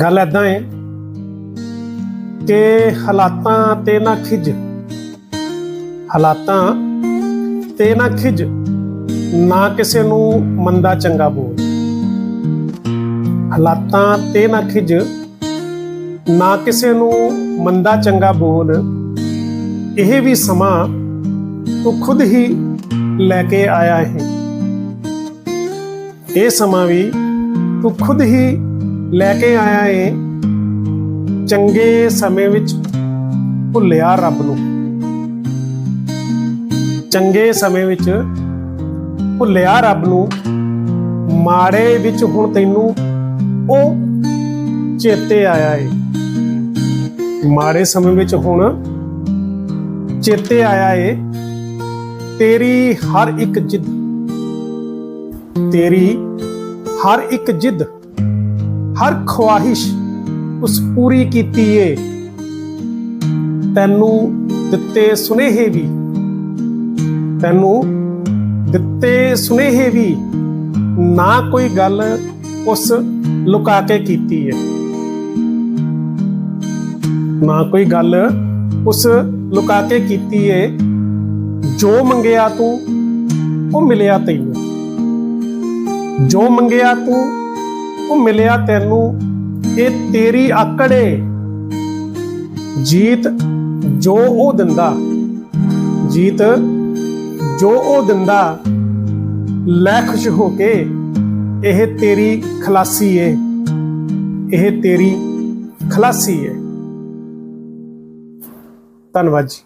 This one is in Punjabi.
ਗੱਲ ਐਦਾਂ ਹੈ ਕਿ ਹਾਲਾਤਾਂ ਤੇ ਨਾ ਖਿਜ ਹਾਲਾਤਾਂ ਤੇ ਨਾ ਖਿਜ ਨਾ ਕਿਸੇ ਨੂੰ ਮੰਦਾ ਚੰਗਾ ਬੋਲ। ਹਾਲਾਤਾਂ ਤੇ ਨਾ ਖਿਜ ਨਾ ਕਿਸੇ ਨੂੰ ਮੰਦਾ ਚੰਗਾ ਬੋਲ, ਇਹ ਵੀ ਸਮਾਂ ਤੂੰ ਖੁਦ ਹੀ ਲੈ ਕੇ ਆਇਆ ਹੈ। ਇਹ ਸਮਾਂ ਵੀ ਤੂੰ ਖੁਦ ਹੀ ਲੈ ਕੇ ਆਇਆ ਏ। ਚੰਗੇ ਸਮੇਂ ਵਿੱਚ ਭੁੱਲਿਆ ਰੱਬ ਨੂੰ। ਚੰਗੇ ਸਮੇਂ ਵਿੱਚ ਭੁੱਲਿਆ ਰੱਬ ਨੂੰ। ਮਾੜੇ ਵਿੱਚ ਹੁਣ ਤੈਨੂੰ ਉਹ ਚੇਤੇ ਆਇਆ ਏ। ਮਾੜੇ ਸਮੇਂ ਵਿੱਚ ਹੁਣ ਚੇਤੇ ਆਇਆ ਏ। ਤੇਰੀ ਹਰ ਇੱਕ ਜਿੱਦ, ਤੇਰੀ ਹਰ ਇੱਕ ਜਿੱਦ ਹਰ ਖਵਾਹਿਸ਼ ਉਸ ਪੂਰੀ ਕੀਤੀ ਏ। ਤੈਨੂੰ ਦਿੱਤੇ ਸੁਨੇਹੇ ਵੀ। ਤੈਨੂੰ ਦਿੱਤੇ ਸੁਨੇਹੇ ਵੀ ਨਾ ਕੋਈ ਗੱਲ ਉਸ ਲੁਕਾ ਕੇ ਕੀਤੀ ਏ। ਨਾ ਕੋਈ ਗੱਲ ਉਸ ਲੁਕਾ ਕੇ ਕੀਤੀ ਏ। ਜੋ ਮੰਗਿਆ ਤੂੰ, ਉਹ ਮਿਲਿਆ ਤੈਨੂੰ। ਜੋ ਮੰਗਿਆ ਤੂੰ ਉਹ ਮਿਲਿਆ ਤੈਨੂੰ, ਇਹ ਤੇਰੀ ਆਕੜੇ ਜੀਤ ਜੋ ਉਹ ਦਿੰਦਾ, ਜੀਤ ਜੋ ਉਹ ਦਿੰਦਾ, ਲੈ ਖੁਸ਼ ਹੋ ਕੇ, ਇਹ ਤੇਰੀ ਖਲਾਸੀ ਏ। ਇਹ ਤੇਰੀ ਖਲਾਸੀ ਏ। ਧੰਨਵਾਦ ਜੀ।